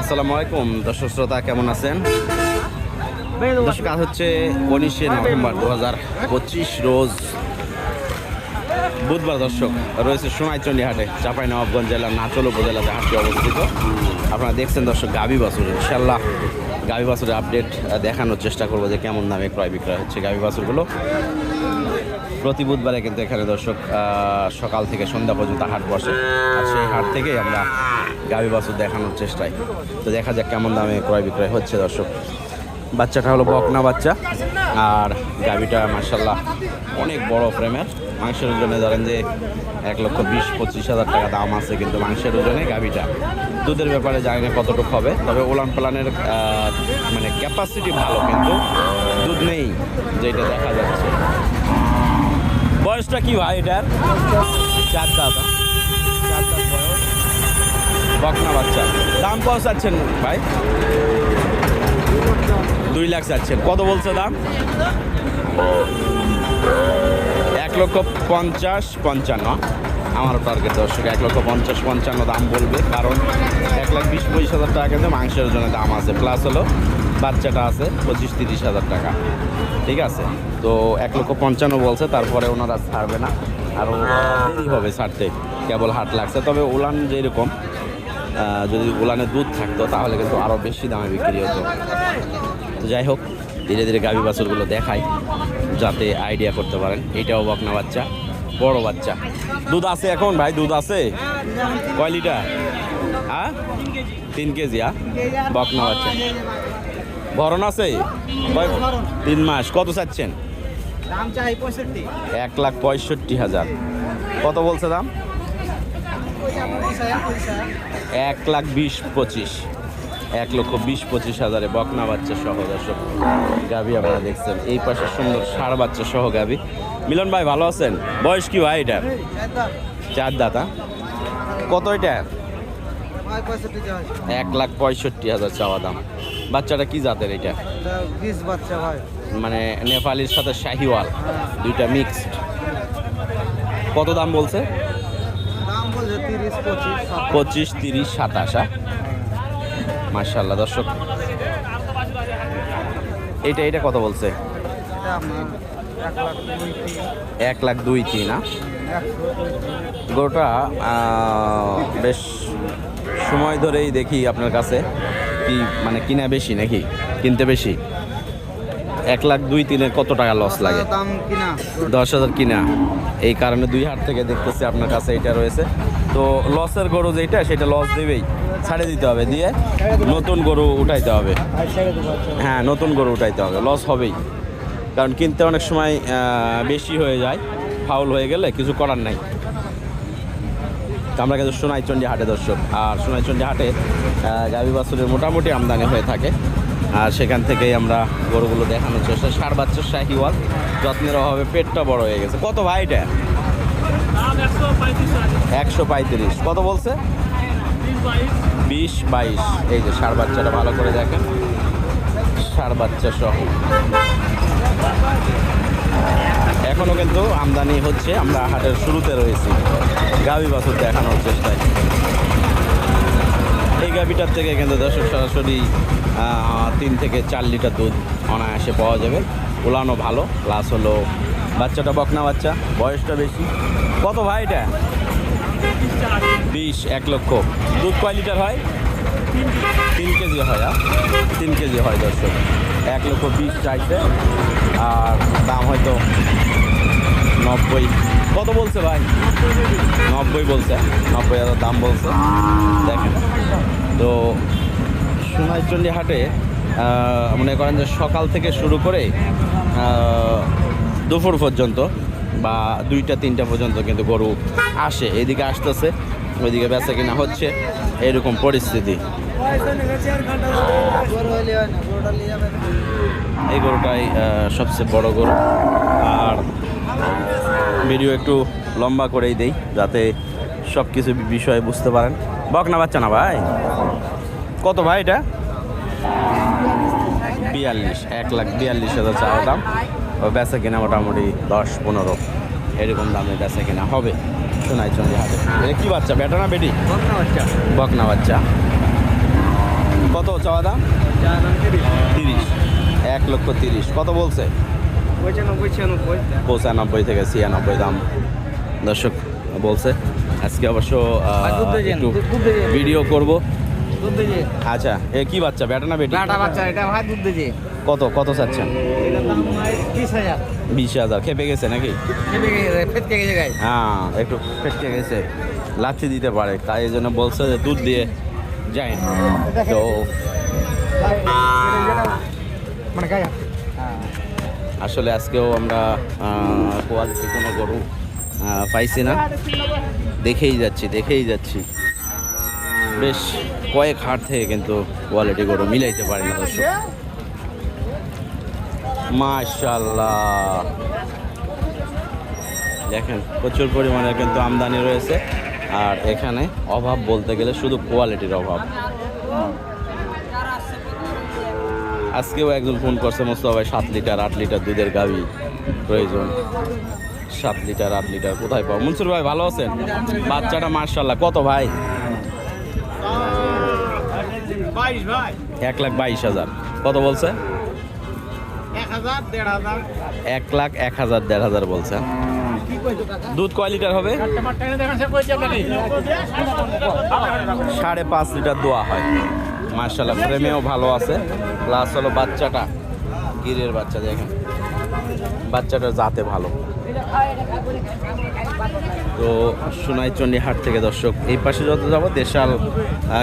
আসসালামু আলাইকুম। দর্শক শ্রোতা কেমন আছেন? দর্শক আজ হচ্ছে উনিশে নভেম্বর দু হাজার পঁচিশ রোজ বুধবার দর্শক রয়েছে সোনাইচন্ডী হাটে চাপাই নবাবগঞ্জ জেলার নাচল উপজেলাতে হাটটি অবস্থিত। আপনারা দেখছেন দর্শক গাবি বাছুর। ইনশাল্লাহ গাবি বাছুরের আপডেট দেখানোর চেষ্টা করব যে কেমন দামে ক্রয় বিক্রয় হচ্ছে গাবি বাছুরগুলো। প্রতি বুধবারে কিন্তু এখানে দর্শক সকাল থেকে সন্ধ্যা পর্যন্ত হাট বসে। আর সেই হাট থেকেই আমরা গাভী বাছুর দেখানোর চেষ্টায়। তো দেখা যাক কেমন দামে ক্রয় বিক্রয় হচ্ছে দর্শক। বাচ্চাটা হলো বকনা বাচ্চা, আর গাভীটা মার্শাল্লাহ অনেক বড় ফ্রেমের মাংসের ওজনে ধরেন যে এক লক্ষ বিশ, পঁচিশ হাজার টাকা দাম আছে কিন্তু মাংসের ওজনে গাভীটা। দুধের ব্যাপারে জানি না কতটুকু হবে, তবে ওলান পালানের মানে ক্যাপাসিটি ভালো কিন্তু দুধ নেই, যেটা দেখা যাচ্ছে। বয়সটা কি ভাই এটার? চার দাঁত হ্যাঁ? চার দাঁত বয়স বকনা বাচ্চা। দাম কত চাচ্ছেন ভাই? দুই লাখ চাচ্ছেন কত বলছে দাম? এক লক্ষ পঞ্চাশ পঞ্চান্ন। আমারও টার্গেট দর্শক, এক লক্ষ পঞ্চাশ পঞ্চান্ন দাম বলবে, কারণ এক লাখ বিশ পঁচিশ হাজার টাকা কিন্তু মাংসের জন্য দাম আছে। প্লাস হলো বাচ্চাটা আছে পঁচিশ তিরিশ হাজার টাকা। ঠিক আছে? তো এক লক্ষ পঞ্চান্ন বলছে, তারপরে ওনারা ছাড়বে না। আরও দেরি হবে ছাড়তে। কেবল হাট লাগছে। তবে উলান যেরকম যদি উলানে দুধ থাকতো তাহলে কিন্তু আরও বেশি দামে বিক্রি হতো। তো যাই হোক ধীরে ধীরে গাভী বাছুরগুলো দেখাই যাতে আইডিয়া করতে পারেন। এটাও বকনা বাচ্চা বড় বাচ্চা। দুধ আছে এখন ভাই দুধ আছে? কয় লিটার? হ্যাঁ তিন কেজি হ্যাঁ বকনা বাচ্চা। ভরণ আছে? তিন মাস। কত চাচ্ছেন? এক লাখ পঁয়ষট্টি হাজার। কত বলছে দাম? এক লাখ বিশ পঁচিশ। এক লক্ষ বিশ পঁচিশ হাজারে বকনা বাচ্চা সহ দর্শক। গাভি আপনারা দেখছেন। এই পাশে সুন্দর ষাড় বাচ্চা সহ গাভি। মিলন ভাই, ভালো আছেন? বয়স কি ভাই এটার চার দাতা কত এটা? এক লাখ পঁয়ষট্টি হাজার চাওয়া দাম। বাচ্চাটা কি জাতের এটা? মানে নেপালির সাথে শাহিওয়াল। দুইটা মিক্সড কত দাম বলছে? পঁচিশ, তিরিশ, সাতাশ মার্শাল্লাহ দর্শক। এটা এটা কত বলছে? এক লাখ দুই তিন গরুটা বেশ সময় ধরেই দেখি আপনার কাছে। কি মানে কিনা বেশি নাকি? কিনতে বেশি? এক লাখ দুই তিনের কত টাকা লস লাগে? দশ হাজার কিনা? এই কারণে দুই হাট থেকে দেখতেছি আপনার কাছে এটা রয়েছে। তো লসের গরু যেটা সেটা লস দেবেই। ছাড়ে দিতে হবে দিয়ে নতুন গরু উঠাইতে হবে। হ্যাঁ নতুন গরু উঠাইতে হবে। লস হবেই। কারণ কিনতে অনেক সময় বেশি হয়ে যায় ফাউল হয়ে গেলে কিছু করার নাই। আমরা কিন্তু সোনাইচন্ডী হাটে দর্শক। আর সোনাইচন্ডী হাটে গাভী বাছুরের মোটামুটি আমদানি হয়ে থাকে। আর সেখান থেকেই আমরা গরুগুলো দেখানোর চেষ্টা সার বাচ্চার শাহিওয়াল, যত্নের অভাবে পেটটা বড় হয়ে গেছে। কত ভাই এটা? একশো পঁয়ত্রিশ। কত বলছে? বিশ বাইশ। এই যে সার বাচ্চাটা ভালো করে দেখেন। সার বাচ্চা সহ। এখনও কিন্তু আমদানি হচ্ছে, আমরা হাটের শুরুতে রয়েছি। গাভী বাছুর দেখানোর চেষ্টায়। এই গাভিটার থেকে কিন্তু দর্শক সরাসরি তিন থেকে চার লিটার দুধ অনায়াসে পাওয়া যাবে। ওলানো ভালো প্লাস হলো বাচ্চাটা বকনা বাচ্চা, বয়সটা বেশি। কত ভাই এটা? বিশ, এক লক্ষ। দুধ কয় লিটার হয়? তিন কেজি হয়? তিন কেজি হয় দর্শক। এক লক্ষ বিশ চাইছে, আর দাম হয়তো নব্বই। কত বলছে ভাই? নব্বই বলছে। নব্বই হাজার দাম বলছে। দেখেন। তো সোনাইচন্ডী হাটে মনে করেন যে সকাল থেকে শুরু করে দুপুর পর্যন্ত বা দুইটা, তিনটা পর্যন্ত কিন্তু গরু আসে। এদিকে আসতেছে, ওইদিকে বেচা কিনা হচ্ছে। এরকম পরিস্থিতি। এই গরুটাই সবচেয়ে বড় গরু। আর ভিডিও একটু লম্বা করেই দেই যাতে সব কিছু বিষয়ে বুঝতে পারেন। বকনা বাচ্চা না ভাই। কত ভাই এটা? বিয়াল্লিশ এক লাখ বিয়াল্লিশ হাজার চাওয়া দাম। বেচা কিনা মোটামুটি দশ পনেরো। এরকম দামে বেচা কিনা হবে। শোনাই চন্ডী হাটে। এটা কি বাচ্চা বেটা না বেটি? বকনা বাচ্চা। বকনা বাচ্চা। কত চাওয়া দাম? তিরিশ। এক লক্ষ তিরিশ। কত বলছে? পঁচানব্বই থেকে ছিয়ানব্বই দাম। দর্শক বলছে আজকে অবশ্য একটু। ভিডিও করব। আচ্ছা এ কি বাচ্চা বেটা না বেটি? গাটা বাচ্চা এটা ভাই দুধ দিয়ে কত কত চাচ্ছেন? বিশ হাজার। খেপে গেছে নাকি? হ্যাঁ একটু ফেটকে গেছে। লাচ্ছি দিতে পারে তাই এই জন্য বলছে যে দুধ দিয়ে যায় তো মানে গায়ে আসলে আজকেও আমরা কোয়ালিটি কোনো গরু পাইছি না। দেখেই যাচ্ছি দেখেই যাচ্ছি। বেশ, কয়েক হাট থেকে কিন্তু কোয়ালিটি গরু মিলাইতে পারি না দর্শক। দেখেন, প্রচুর পরিমাণে কিন্তু আমদানি রয়েছে। আর এখানে অভাব বলতে গেলে শুধু কোয়ালিটির অভাব। আজকেও একজন ফোন করছে মোস্তফা ভাই সাত লিটার আট লিটার দুধের গাভি। প্রয়োজন। সাত লিটার আট লিটার কোথায় পাবো? মনসুর ভাই ভালো আছেন? বাচ্চাটা মার্শাল্লাহ কত ভাই? এক লাখ বাইশ হাজার। কত বলছে? এক লাখ এক হাজার দেড় হাজার বলছে। দুধ কয় লিটার হবে? সাড়ে পাঁচ লিটার দোয়া হয়। মার্শাল্লাহ ফ্রেমেও ভালো আছে। প্লাস হলো বাচ্চাটা, গিরের বাচ্চা, দেখেন। বাচ্চাটা যাতে ভালো। তো সোনাইচন্ডী হাট থেকে দর্শক, এই পাশে যত যাব, দেশাল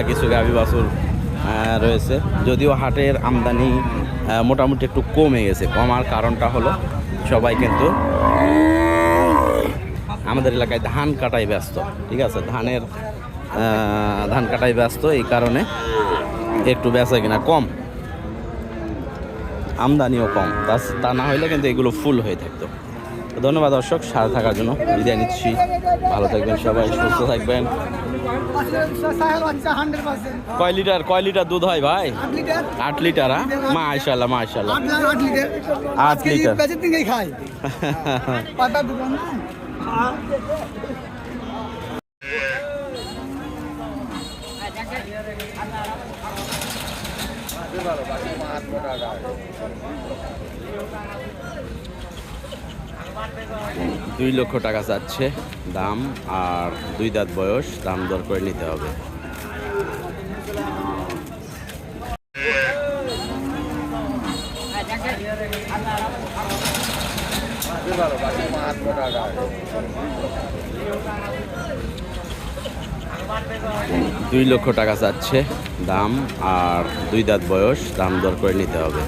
কিছু গাভী বাছুর রয়েছে। যদিও হাটের আমদানি মোটামুটি একটু কমে গেছে। কমার কারণটা হলো, সবাই কিন্তু আমাদের এলাকায় ধান কাটাই ব্যস্ত, ঠিক আছে? ধানের ধান কাটাই ব্যস্ত, এই কারণে একটু বেচা কিনা কম। আমদানিও কম। তা তা না হলে কিন্তু এগুলো ফুল হয়ে থাকতো। ধন্যবাদ দর্শক সাথে থাকার জন্য বিদায় নিচ্ছি। ভালো থাকবেন সবাই সুস্থ থাকবেন। কয় লিটার কয় লিটার দুধ হয় ভাই? আট লিটার হ্যাঁ মাশাল্লাহ মাশাল্লাহ আট লিটার। আট লিটার। দুই লক্ষ টাকা চাচ্ছে দাম আর দুই দাঁত বয়স দাম দর করে নিতে হবে। দুই লক্ষ টাকা চাচ্ছে দাম আর দুই দাঁত বয়স দাম দর করে নিতে হবে।